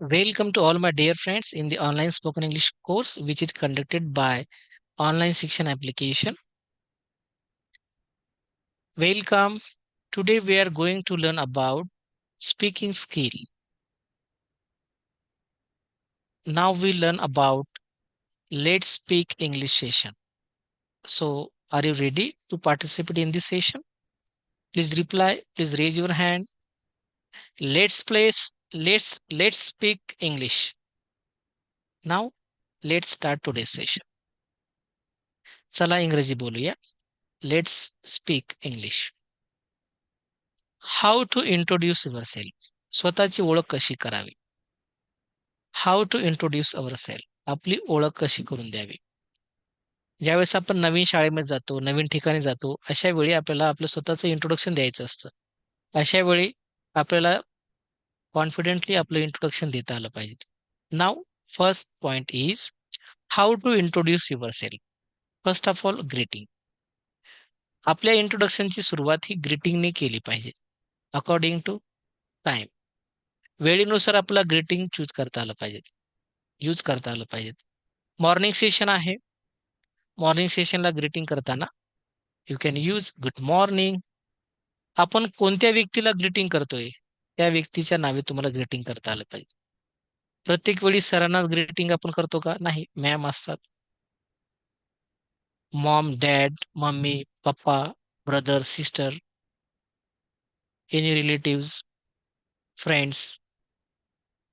Welcome to all my dear friends in the online spoken English course, which is conducted by Online Section application. Welcome. Today we are going to learn about speaking skill. Now we learn about Let's Speak English session. So, are you ready to participate in this session? Please reply. Please raise your hand. Let's place. Let's let's speak English. Now, let's start today's session. चला इंग्रजी बोलूया. Let's speak English how to introduce yourself स्वतःची ओळख कशी करावी? How to introduce our self आपली ओळख कशी करून द्यावी? ज्यावेळेस आपण नवीन शाळेमध्ये जातो नवीन ठिकाणी जातो अशा वेळी आपल्याला आपलं स्वतःचं इंट्रोडक्शन द्यायचं असतं. अशा वेळी आपल्याला कॉन्फिडेंटली आपलं इंट्रोडक्शन देता आलं पाहिजे. नाव first point is how to introduce yourself first of all greeting आपल्या इंट्रोडक्शनची सुरुवात ही ग्रीटिंगने केली पाहिजे. अकॉर्डिंग टू टाइम वेळेनुसार आपला ग्रीटिंग चूज करता आलं पाहिजे. यूज करता आलं पाहिजे. मॉर्निंग सेशन आहे. मॉर्निंग सेशनला ग्रीटिंग करताना you can use good morning आपण कोणत्या व्यक्तीला ग्रीटिंग करतोय? त्या व्यक्तीच्या नावे तुम्हाला ग्रीटिंग करता आलं पाहिजे. प्रत्येक वेळी सरांनाच ग्रीटिंग आपण करतो का? नाही. मॅम असतात. Mom dad mummy papa brother sister any relative friends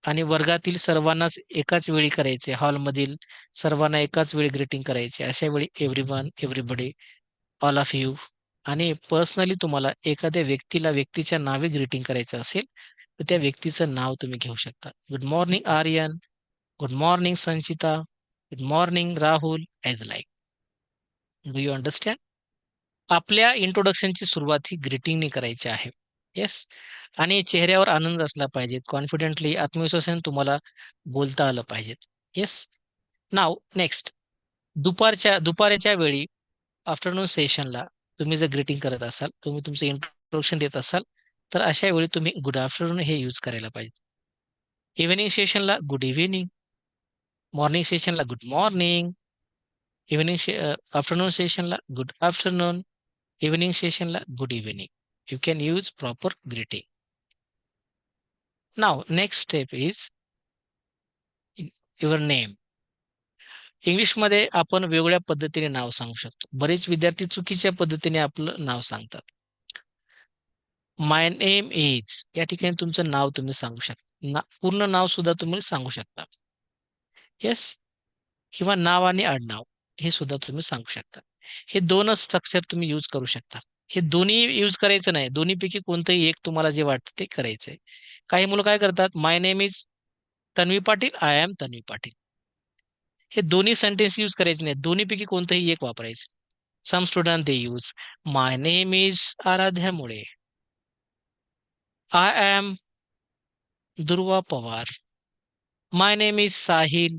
आणि वर्गातील सर्वांनाच एकाच वेळी करायचे. हॉलमधील सर्वांना एकाच वेळी ग्रीटिंग करायचे. अशा वेळी everyone everybody all of you आणि पर्सनली तुम्हाला एखाद्या व्यक्तीला व्यक्तीच्या नावे ग्रीटिंग करायचं असेल तर त्या व्यक्तीचं नाव तुम्ही घेऊ शकता. Good morning Aryan good morning Sanchita good morning Rahul as like do you understand आपल्या इंट्रोडक्शनची सुरुवात ही ग्रीटिंगने करायची आहे. येस आणि चेहऱ्यावर आनंद असला पाहिजे कॉन्फिडेंटली आत्मविश्वासाने तुम्हाला बोलता आलं पाहिजे येस नाव नेक्स्ट दुपारच्या दुपारच्या वेळी आफ्टरनून सेशनला तुम्ही जर ग्रीटिंग करत असाल तुम्ही तुमचं इंट्रोडक्शन देत असाल तर अशा वेळी तुम्ही गुड आफ्टरनून हे यूज करायला पाहिजे. इव्हिनिंग सेशनला गुड इव्हिनिंग मॉर्निंग सेशनला गुड मॉर्निंग इव्हिनिंग आफ्टरनून सेशनला good afternoon evening सेशनला good evening you can use proper greeting now next step is your name इंग्लिशमध्ये आपण वेगळ्या पद्धतीने नाव सांगू शकतो. बरेच विद्यार्थी चुकीच्या पद्धतीने आपलं नाव सांगतात. माय नेम इज या ठिकाणी तुमचं नाव तुम्ही सांगू शकता ना पूर्ण नाव सुद्धा तुम्ही सांगू शकता. येस किंवा नाव आणि आडनाव हे सुद्धा तुम्ही सांगू शकता. हे दोनच स्ट्रक्चर तुम्ही यूज करू शकता. हे दोन्ही यूज करायचं नाही. दोन्हीपैकी कोणतंही एक तुम्हाला जे वाटतं ते करायचंय. काही मुलं काय करतात? My name is Tanvi Patil I am Tanvi Patil. हे दोन्ही सेंटेन्स यूज करायचे नाही दोन्हीपैकी कोणतंही एक वापरायचं. Some student they use my name is Aaradhya Mule I am Durva Pawar my name is Sahil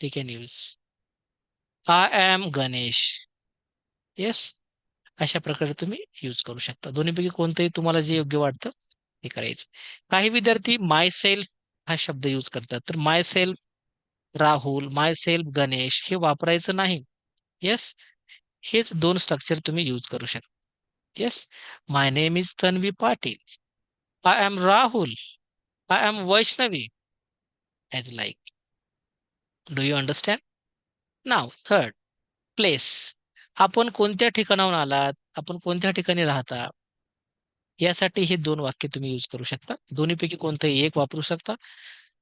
ते can use I am Ganesh yes अशा प्रकारे तुम्ही यूज करू शकता. दोन्हीपैकी कोणतंही तुम्हाला जे योग्य वाटतं ते करायचं. काही विद्यार्थी माय सेल्फ हा शब्द यूज करतात. तर myself Rahul myself Ganesh हे वापरायचं नाही. येस हेच दोन स्ट्रक्चर तुम्ही यूज करू शकता. Yes my name is Tanvi Patil I am Rahul I am Vaishnavi as like do you understand now third place आपण कोणत्या ठिकाणाहून आलात? आपण कोणत्या ठिकाणी राहता? यासाठी हे दोन वाक्य तुम्ही यूज करू शकता. दोन्हीपैकी कोणतंही एक वापरू शकता.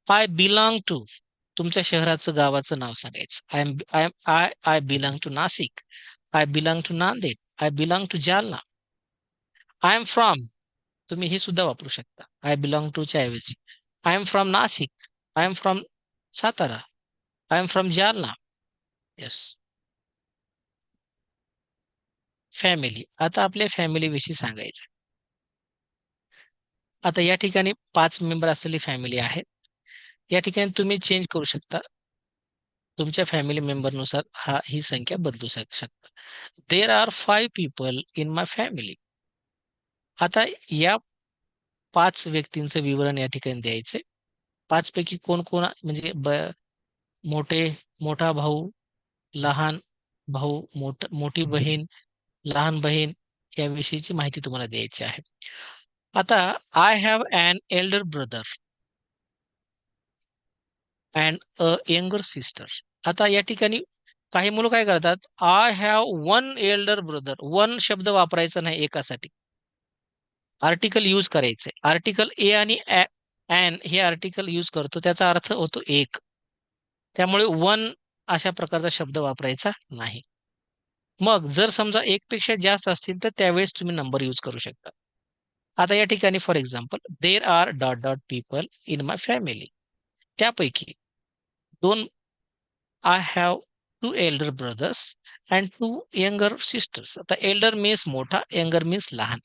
आय बिलॉंग टू तुमच्या शहराचं गावाचं नाव सांगायचं. I am I am I I belong to Nashik I belong to Nanded I belong to Jalna I am from तुम्ही हे सुद्धा वापरू शकता. आय बिलॉंग टूच्या ऐवजी I am from Nashik I am from Satara I am from Jalna yes family आता आपल्या family विषयी सांगायचं. आता या ठिकाणी पाच मेंबर असलेली फॅमिली आहे. या ठिकाणी तुम्ही चेंज करू शकता. तुमच्या फॅमिली मेंबरनुसार हा ही संख्या बदलू शकता. There are five people in my family आता या पाच व्यक्तींचं विवरण या ठिकाणी द्यायचे पाच पैकी कोण कोण म्हणजे मोठे मोठा भाऊ लहान भाऊ मोठ मोठी बहीण लहान बहीण याविषयीची माहिती तुम्हाला द्यायची आहे. आता I have an elder brother and a younger sister. आता या ठिकाणी काही मुलं काय करतात I have one elder brother one शब्द वापरायचा नाही एकासाठी. आर्टिकल यूज करायचे. आर्टिकल ए आणि अँड हे आर्टिकल यूज करतो त्याचा अर्थ होतो एक. त्यामुळे वन अशा प्रकारचा शब्द वापरायचा नाही. मग जर समजा एक पेक्षा जास्त असतील तर त्यावेळेस तुम्ही नंबर यूज करू शकता. आता या ठिकाणी for example there are dot dot people in my family त्यापैकी दोन I have two elder brothers and two younger sisters आता एल्डर मीन्स मोठा यंगर मीन्स लहान.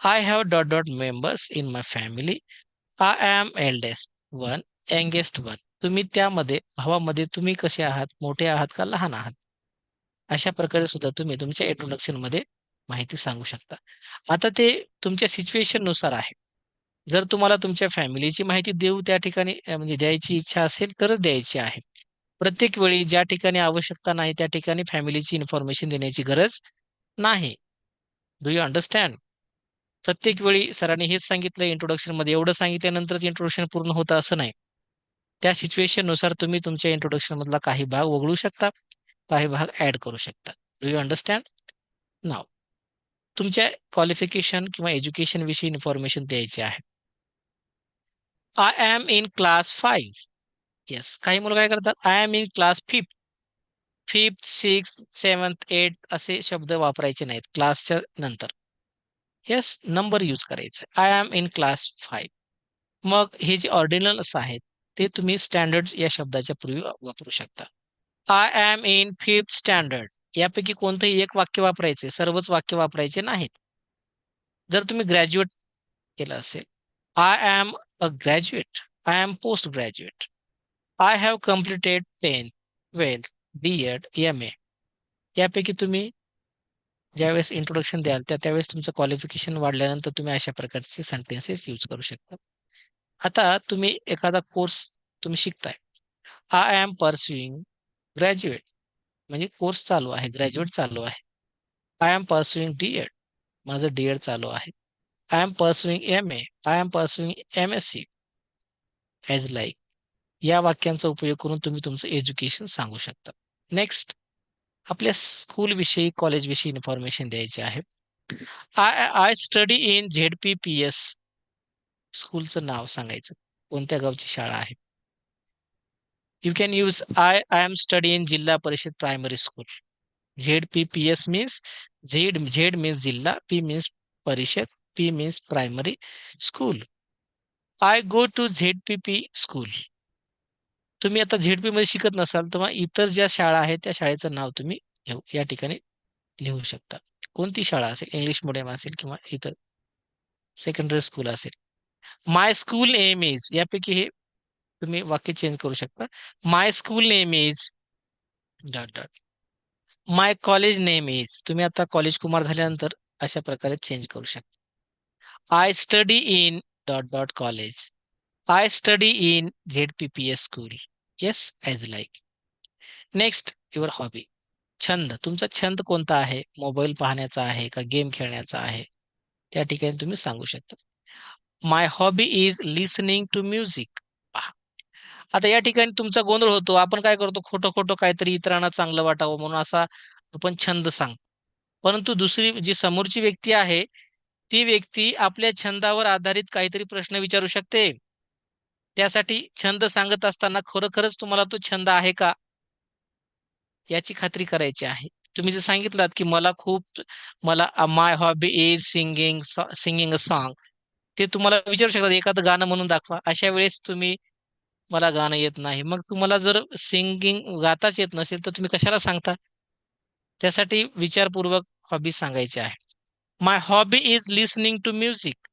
I have dot dot members in my family I am eldest one youngest one तुम्ही त्यामध्ये भावामध्ये तुम्ही कसे आहात? मोठे आहात का लहान आहात? अशा प्रकारे सुद्धा तुम्ही तुमच्या इंट्रोडक्शनमध्ये माहिती सांगू शकता. आता ते तुमच्या सिच्युएशननुसार आहे. जर तुम्हाला तुमच्या फॅमिलीची माहिती देऊ त्या ठिकाणी म्हणजे द्यायची इच्छा असेल तरच द्यायची आहे. प्रत्येक वेळी ज्या ठिकाणी आवश्यकता नाही त्या ठिकाणी फॅमिलीची इन्फॉर्मेशन देण्याची गरज नाही. डू यू अंडरस्टँड प्रत्येक वेळी सरांनी हेच सांगितलं इंट्रोडक्शनमध्ये एवढं सांगितल्यानंतरच इंट्रोडक्शन पूर्ण होतं असं नाही. त्या सिच्युएशननुसार तुम्ही तुमच्या इंट्रोडक्शन मधला काही भाग वगळू शकता काही भाग ऍड करू शकता. डू यू अंडरस्टँड नाव तुमच्या क्वालिफिकेशन किंवा एज्युकेशन विषयी इन्फॉर्मेशन द्यायची आहे. I am in class five yes काही मुलं काय करतात? I am in class fifth fifth six seventh eight असे शब्द वापरायचे नाहीत क्लासच्या नंतर. येस नंबर यूज करायचं. I am in class five मग हे जे ऑर्डिनल्स आहेत ते तुम्ही स्टँडर्ड या शब्दाच्या पूर्वी वापरू शकता. I am in fifth standard यापैकी कोणतंही एक वाक्य वापरायचे सर्वच वाक्य वापरायचे नाहीत. जर तुम्ही ग्रॅज्युएट केलं असेल. I am a graduate I am post graduate I have completed ten twelfth B Ed M A यापैकी तुम्ही ज्यावेळेस इंट्रोडक्शन द्याल त्या त्यावेळेस तुमचं क्वालिफिकेशन वाढल्यानंतर तुम्ही अशा प्रकारचे सेंटेन्सेस यूज करू शकता. आता तुम्ही एखादा कोर्स तुम्ही शिकताय. आय एम परस्युईंग ग्रॅज्युएट म्हणजे कोर्स चालू आहे ग्रॅज्युएट चालू आहे. I am pursuing D Ed माझं डी एड चालू आहे. I am pursuing M A I pursuing MSc M S C like या वाक्यांचा उपयोग करून तुम्ही तुमचं एज्युकेशन सांगू शकता. नेक्स्ट आपल्या स्कूलविषयी कॉलेजविषयी इन्फॉर्मेशन द्यायची आहे. I I study in Z P P S स्कूलचं नाव सांगायचं. कोणत्या गावची शाळा आहे? You can use I I am study in Zilla Parishad primary school Z P P S means Z Z means Zilla P means Parishad. Parishad, P means primary school. I go to ZPP school. तुम्ही आता ZP मध्ये शिकत नसाल तर इतर ज्या शाळा आहेत त्या शाळेचं नाव तुम्ही या ठिकाणी लिहू शकता. कोणती शाळा असेल? इंग्लिश मिडियम असेल किंवा इतर सेकंडरी स्कूल असेल. माय स्कूल एम इज यापैकी हे तुम्ही वाक्य चेंज करू शकता. My school name is dot dot my college name is तुम्ही आता कॉलेज कुमार झाल्यानंतर अशा प्रकारे चेंज करू शकता. I study in dot dot college I study in Z school. Yes, as school Next, your like next hobby छंद. तुमचा छंद कोणता आहे? मोबाईल पाहण्याचा आहे का? गेम खेळण्याचा आहे? त्या ठिकाणी तुम्ही सांगू शकता. My hobby is listening to music आता या ठिकाणी तुमचा गोंधळ होतो. आपण काय करतो? खोटं खोटं काहीतरी इतरांना चांगलं वाटावं म्हणून असा आपण छंद सांग परंतु दुसरी जी समोरची व्यक्ती आहे ती व्यक्ती आपल्या छंदावर आधारित काहीतरी प्रश्न विचारू शकते. त्यासाठी छंद सांगत असताना खरोखरच तुम्हाला तो छंद आहे का? याची खात्री करायची आहे. तुम्ही जे सांगितलं की मला खूप मला my hobby is singing singing a song ते तुम्हाला विचारू शकतात एखादं गाणं म्हणून दाखवा. अशा वेळेस तुम्ही मला गाणं येत नाही. मग तुम्हाला जर सिंगिंग गाताच येत नसेल तर तुम्ही कशाला सांगता? त्यासाठी विचारपूर्वक हॉबी सांगायची आहे. My hobby is listening to music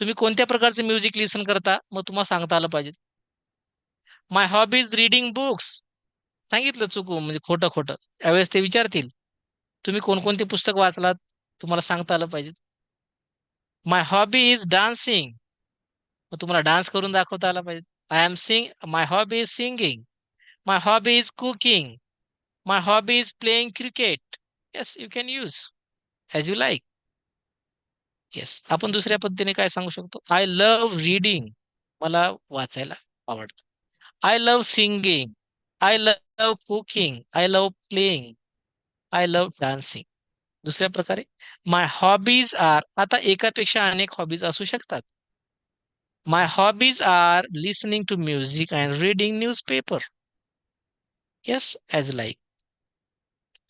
तुम्ही कोणत्या प्रकारचे म्युझिक लिसन करता? मग तुम्हाला सांगता आलं पाहिजे. My hobby is reading books सांगितलं चुकू म्हणजे खोटं खोटं. यावेळेस ते विचारतील. तुम्ही कोणकोणते पुस्तक वाचलात? तुम्हाला सांगता आलं पाहिजे. माय हॉबी इज डान्सिंग मग तुम्हाला डान्स करून दाखवता आला पाहिजे. I am sing my hobby is singing my hobby is cooking my hobby is playing cricket yes you can use as you like yes आपण दुसऱ्या पद्धतीने काय सांगू शकतो? आय लव्ह रीडिंग मला वाचायला आवडतं. I love singing I love cooking I love playing I love dancing दुसऱ्या प्रकारे माय हॉबीज आर आता एकापेक्षा अनेक हॉबीज असू शकतात. My hobbies are listening to music and reading newspaper yes as like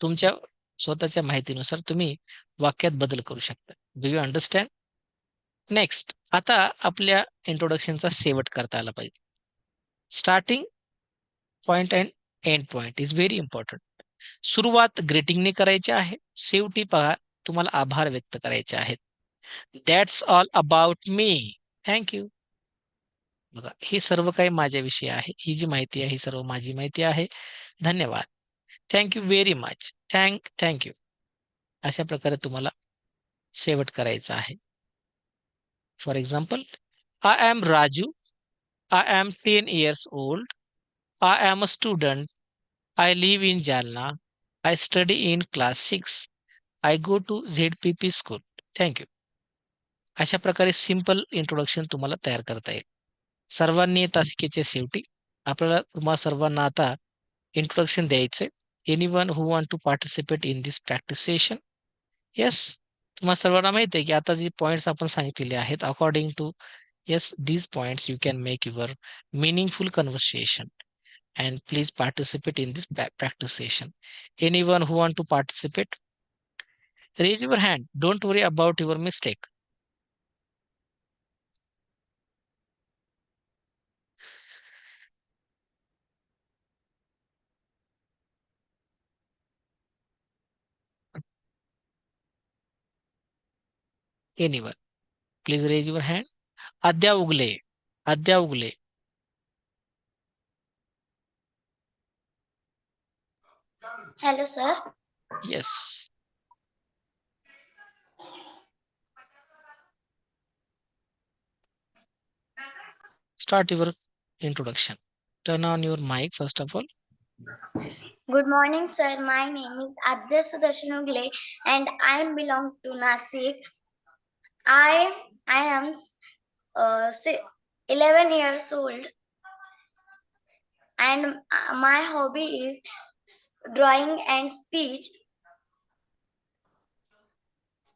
तुमच्या स्वतःच्या माहितीनुसार तुम्ही वाक्यात बदल करू शकता डू यू अंडरस्टँड नेक्स्ट आता आपल्या इंट्रोडक्शनचा शेवट करता आला पाहिजे. Starting point and end point is very important सुरुवात ग्रीटिंगने करायची आहे. शेवटी पहा तुम्हाला आभार व्यक्त करायचे आहेत. That's all about me thank you बघा हे सर्व काही माझ्याविषयी आहे. ही जी माहिती आहे ही सर्व माझी माहिती आहे. धन्यवाद. Thank you very much thank thank you अशा प्रकारे तुम्हाला शेवट करायचा आहे. For example I am Raju I am ten years old I am a student I live in Jalna I study in class six I go to Z P P school thank you अशा प्रकारे simple introduction तुम्हाला तयार करता येईल. सर्वांनी तासिकेच्या शेवटी आपल्याला तुम्हाला सर्वांना आता इंट्रोडक्शन द्यायचंय. Any one who want to participate in this practice session yes तुम्हाला सर्वांना माहिती आहे की आता जे पॉईंट्स आपण सांगितलेले आहेत according to yes these points you can make your meaningful conversation and please participate in this practice session. Anyone who want to participate, raise your hand. Don't worry about your mistake. Anyone, please raise your hand. Adya Ugle, Adya Ugle. Hello, sir. Yes. Start your introduction. Turn on your mic first of all. Good morning, sir. My name is Adya Sudarshan Ugle and I belong to Nasik. I I am uh, 11 years old. And uh, my hobby is drawing and speech.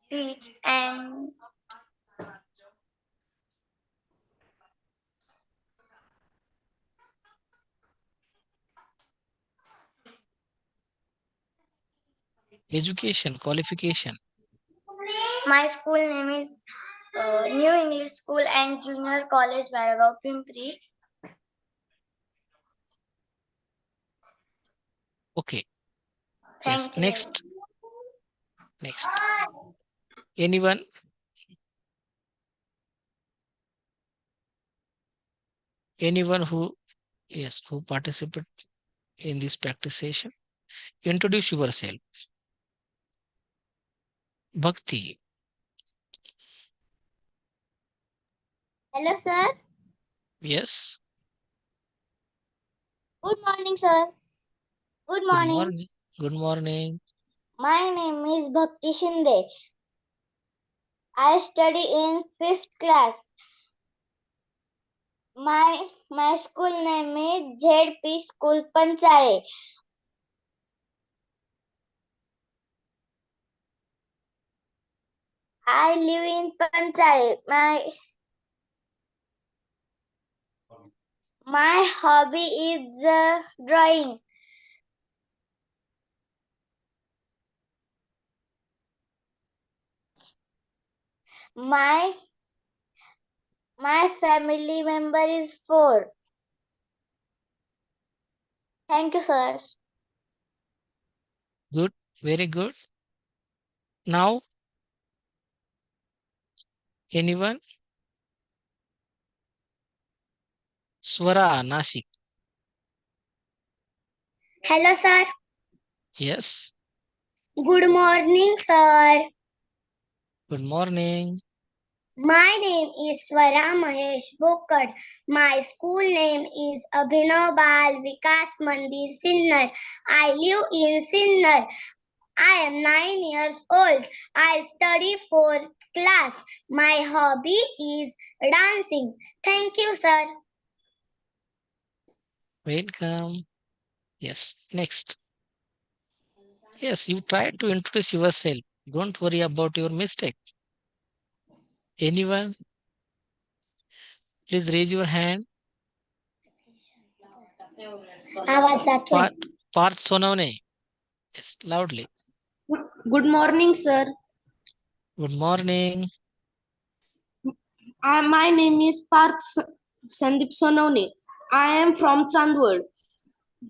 Speech and education qualification my school name is uh, new english school and junior college Varagav Pimpri. okay. Thank yes you. next. Next. Anyone? Anyone who yes who participate in this practice session? Introduce yourself. Bhakti Hello, sir. yes Good morning, sir. Good morning. good morning. good morning My name is Bhakti Shinde. I study in fifth class. My my school name is ZP School Panchale. I live in Panchale. My my hobby is uh, drawing. My my family member is four. Thank you, sir. good very good now anyone swara nasik Hello, sir. yes Good morning, sir. good morning My name is Swara Mahesh Bokad. My school name is Abhinav Bal Vikas Mandir Sinnar. I live in Sinnar. I am nine years old. I study fourth class. My hobby is dancing. Thank you, sir. Welcome. Yes, next. Yes, you try to introduce yourself. Don't worry about your mistake. Anyone? Please raise your hand. Part, part sonone. Yes, loudly. Good morning, sir. Good morning. Uh, my name is Parth Sandip Sonone. I am from Chandwad.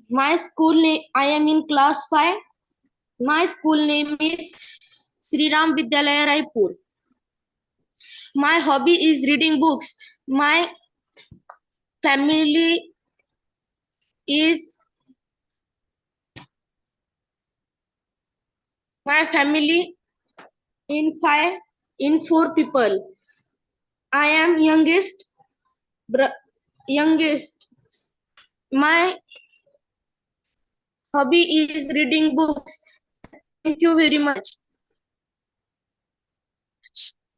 My school name, I am in class 5. My school name is Sri Ram Vidyalaya Raipur. My hobby is reading books. My family is my family in five in four people. I am youngest youngest. My hobby is reading books. Thank you very much.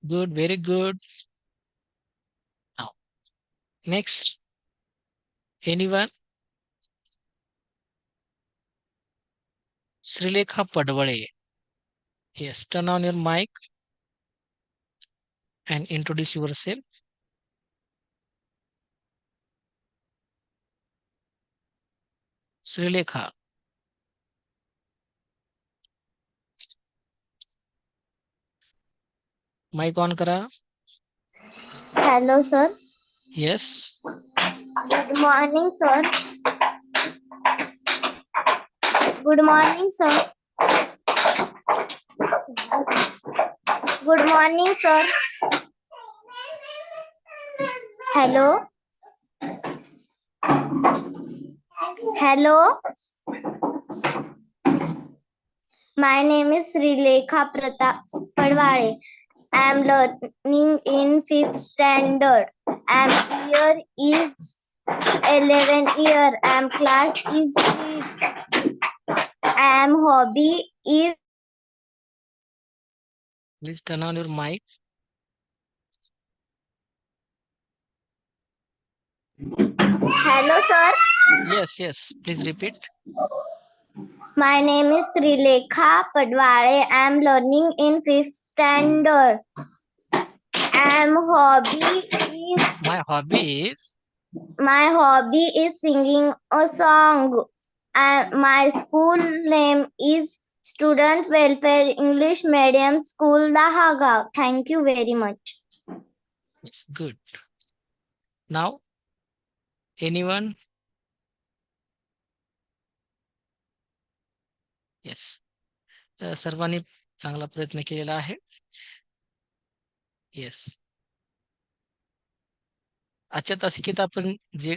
Good, very good. Now, next. Anyone? Srilekha Padwale. Yes, turn on your mic and introduce yourself. Shrilekha. Mic on करा। Hello sir yes good morning sir good morning sir good morning sir hello Hello. My name is Srilekha Pratap Padware. I am learning in fifth standard. I am here is 11 year. I am class is fifth. I am hobby is Please turn on your mic. hello sir. Yes, yes. Please repeat. My name is Srilekha Padware. I am learning in fifth standard. Am hobby is My hobby is my hobby is singing a song. I, my school name is Student Welfare English Medium School Dahaga. Thank you very much. yes, good. Now, anyone? Yes सर्वांनी चांगला प्रयत्न केलेला आहे. Yes. आजच्या तासिकेत आपण जे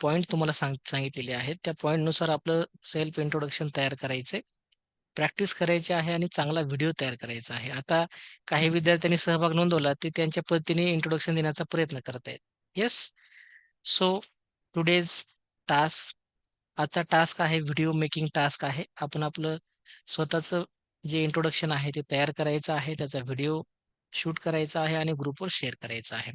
point तुम्हाला सांग सांगितलेले आहेत त्या पॉईंटनुसार आपलं सेल्फ इंट्रोडक्शन तयार करायचंय. प्रॅक्टिस करायची आहे आणि चांगला व्हिडिओ तयार करायचा आहे. आता काही विद्यार्थ्यांनी सहभाग नोंदवला ते त्यांच्या पद्धतीने इंट्रोडक्शन देण्याचा प्रयत्न करत आहेत. येस. सो टुडेज टास्क आजचा टास्क आहे व्हिडिओ मेकिंग टास्क आहे. आपण आपलं स्वतःचं जे इंट्रोडक्शन आहे ते तयार करायचं आहे. त्याचा व्हिडिओ शूट करायचा आहे आणि ग्रुपवर शेअर करायचा आहे.